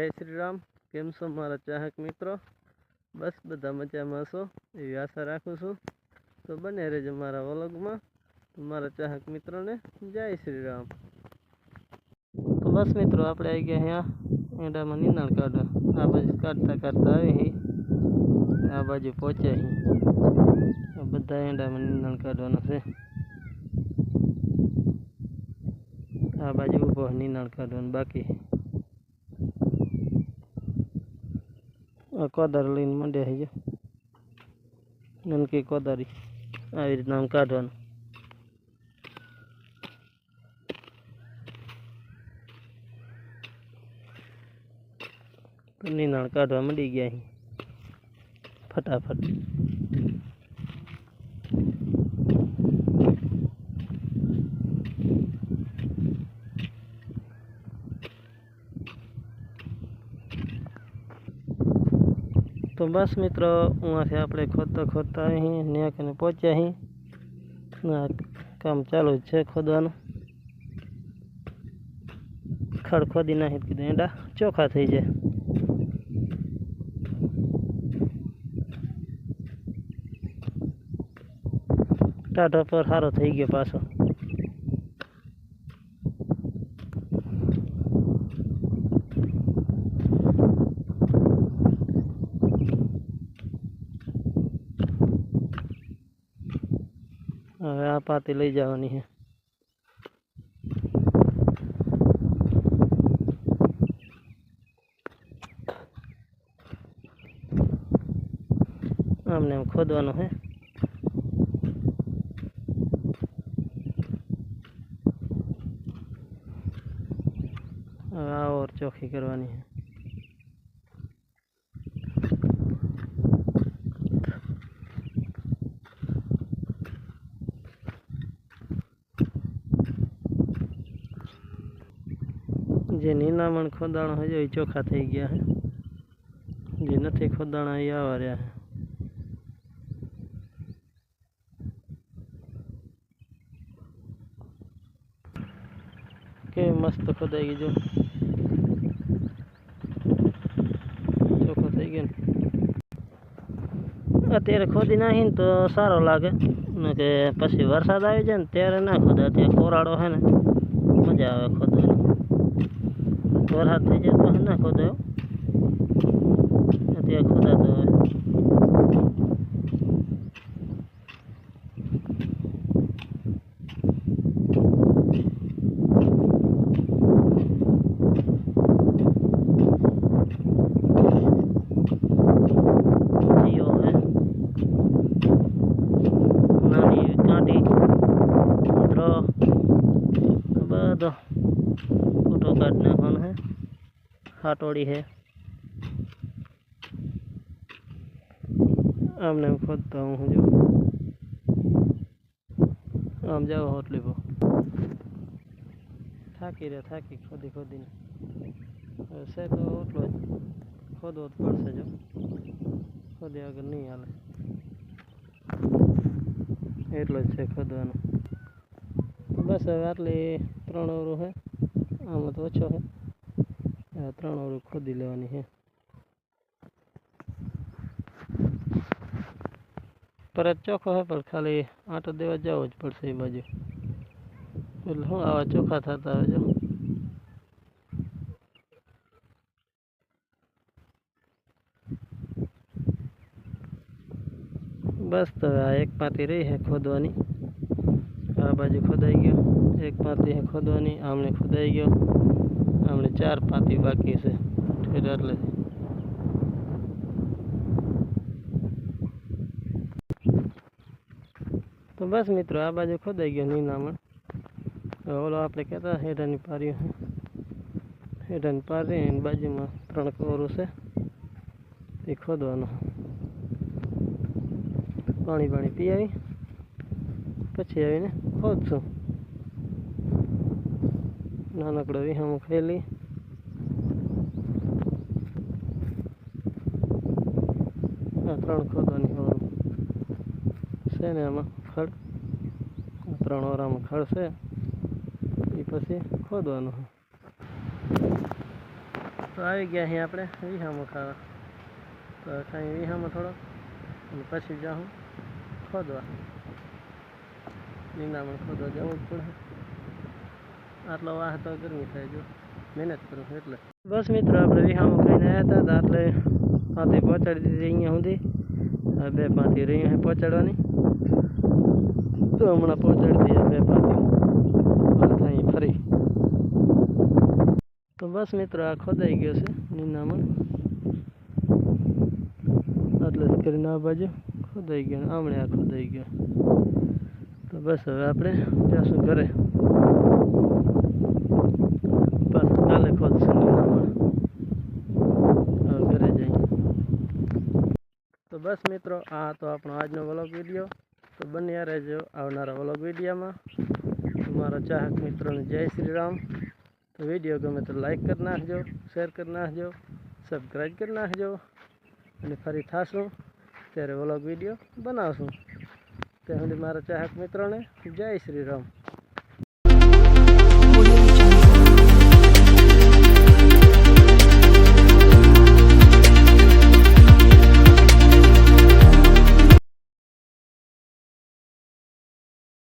જય શ્રી રામ કેમ છો મારા ચાહક મિત્રો બસ બધા મજામાં છો એવી આશા રાખું છું તો બને રહેજો મારા વલોગમાં મારા ચાહક મિત્રોને જય શ્રી રામ તો બસ મિત્રો આપણે આવી ગયા અહીંયા એડામાં નિંદણ કાઢવા આ બાજુ કાઢતા કાઢતા આવી આ બાજુ પહોંચે બધા એડામાં નિંદણ કાઢવાના છે આ બાજુ ઊભો નિંદણ કાઢવાનું બાકી કોદાર લઈને મંડ્યા થઈ જાય નનકી કોદારી આવી રીતના આમ કાઢવાનું નીંદાણ કાઢવા મંડી ગયા અહીં ફટાફટ તો બસ મિત્રો અહીંયાથી આપણે ખોદતા ખોદતા અહીં ન્યાક કને પહોંચ્યા અહીં કામ ચાલુ છે ખોદવાનું ખડ ખોદી નાખી કીધું એંડા ચોખા થઈ જાય ટાટા પર સારો થઈ ગયો પાછો પાટી લઈ જવાની છે આમને આમ ખોદવાનો છે આા ઓર ચોકી કરવાની नीनामण खोदाणो होयो यो चोखा થઈ ગયા છે જે નતે ખોદાણા ય આવર્યા કે મસ્ત ખોદાયી જો ચોખો થઈ ગયો આ તેરે ખોદી નાહી તો સારો લાગે કે પછી વરસાદ આવે જ ને તેરે ના ખોદા તે કોરાડો હે ને મજા આવે ખોદાય તોર હાથ થઈ જાય તો નાખો દો અત્યારે ખોદા દો Todo. फोटो काटने हम है हाटोड़ी है आमने खुद गाँव हूँ जो आम जाओ हट लीब थाकी रे थाकी खोदी खोदी ने तो से तो ओटलो खोद ओत पड़से जो खोद अगर नहीं हाले एट खोद बस ખોદવાનો બસ હવે આટલી ત્રણ आम तो अच है त्राण वृक्ष दिल पर चोख है पर खाली आटो दे जाओ पड़ से बाजू बोल हूँ आवा चोखा था जो बस तो एक पाती रही है खोदवानी बारह बजे खोदाई गया एक पाती है खोदवानी हमने खुदाई गया हमने चार पाती बाकी से ठेर ले तो बस मित्रों आ बाजू खोदाई गया नहीं नाम ओलो तो आप कहता हेठा नहीं है हेठा नहीं इन बाजू में त्रण कोरो से खोदवा पानी पानी पी आई पची आई ना પહોંચશું નાનકડો વિહામો ખેલી આ ત્રણ ખોદવાની હોવાનું છે ને આમાં ખડ ત્રણ ઓરામાં ખડ છે એ પછી ખોદવાનું હોય તો આવી ગયા અહીં આપણે વિહામો ખાવા તો કાંઈ વિહામો થોડો અને પછી જાઉં ખોદવા નિંદામણ ખોદવા જવું જ પડે આટલો વાહ તો ગરમી થાય જો મહેનત કરું છું એટલે બસ મિત્રો આપણે વિહામાં ખાઈને આવ્યા હતા એટલે પાંથી પહોંચાડી દીધી અહીંયા સુધી હવે બે પાંથી રહી પહોંચાડવાની તો હમણાં પહોંચાડી દઈએ બે પાંથી ફરી તો બસ મિત્રો આ ખોદાઈ ગયો છે નિંદામણ એટલે કરીને આ બાજુ ખોદાઈ ગયો આમણે આ ખોદાઈ ગયો તો બસ હવે આપણે જઈશું ઘરે બસ કાલે ખોલશું ઘરે જઈએ તો બસ મિત્રો આ તો આપણો આજનો વ્લોગ વિડીયો તો બન્યા રહેજો આવનારા વ્લોગ વિડીયામાં તમારો ચાહક મિત્રોને જય શ્રી રામ તો વિડીયો ગમે તો લાઈક કરી નાખજો શેર કરી નાખજો સબસ્ક્રાઈબ કરી નાખજો અને ફરી થાશું ત્યારે વ્લોગ વિડીયો બનાવશું ત્યાં સુધી મારા ચાહક મિત્રોને જય શ્રી રામ